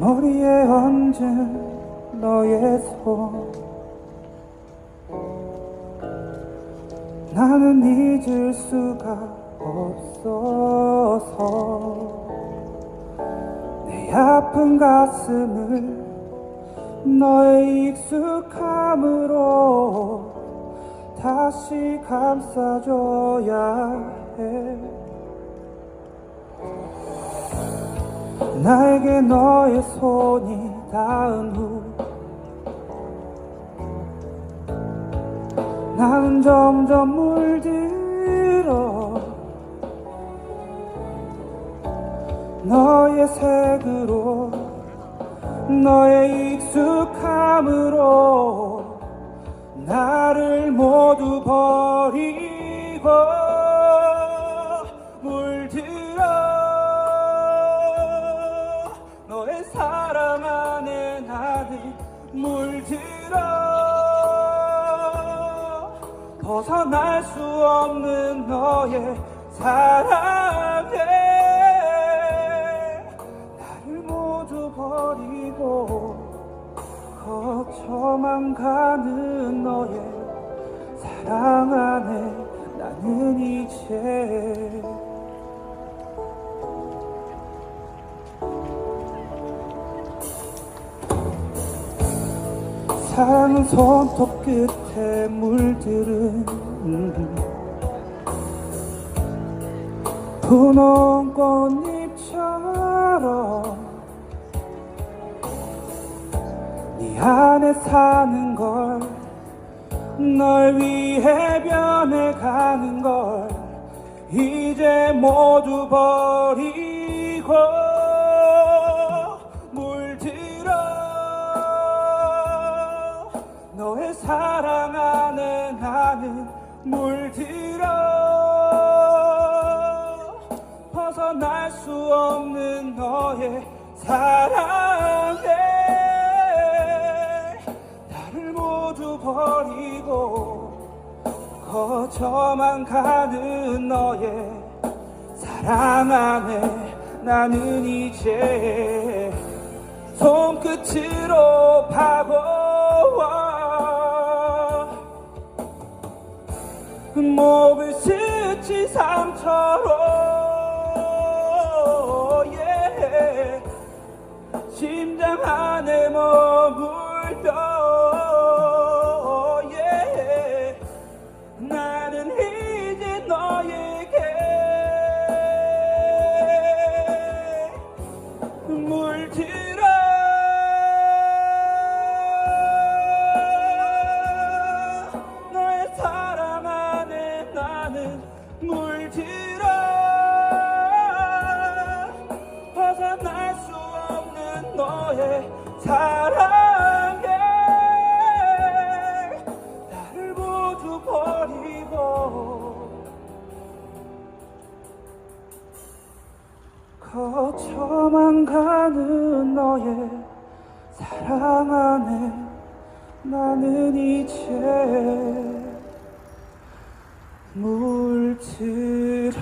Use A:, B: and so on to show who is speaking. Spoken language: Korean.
A: 머리에 얹은 너의 손. 나는 잊을 수가 없어서 내 아픈 가슴을 너의 익숙함으로 다시 감싸줘야 해 나에게 너의 손이 닿은 후 나는 점점 물들어 너의 색으로 너의 익숙함으로 나를 모두 버리고 사랑 안에 나는 물들어. 벗어날 수 없는 너의 사랑에 나를 모두 버리고 거쳐만 가는 너의 사랑 안에 나는 이제 사랑은 손톱 끝에 물들은 분홍 꽃잎처럼 네 안에 사는 걸 널 위해 변해가는 걸 이제 모두 버리고 물들어 벗어날 수 없는 너의 사랑에 나를 모두 버리고 거쳐만 가는 너의 사랑 안에 나는 이제 손끝으로 파고 목을 스친 상처로 yeah. 심장 안에 머물러 물들어 벗어날 수 없는 너의 사랑에 나를 모두 버리고 거쳐만 가는 너의 사랑 안에 나는 이제 물들어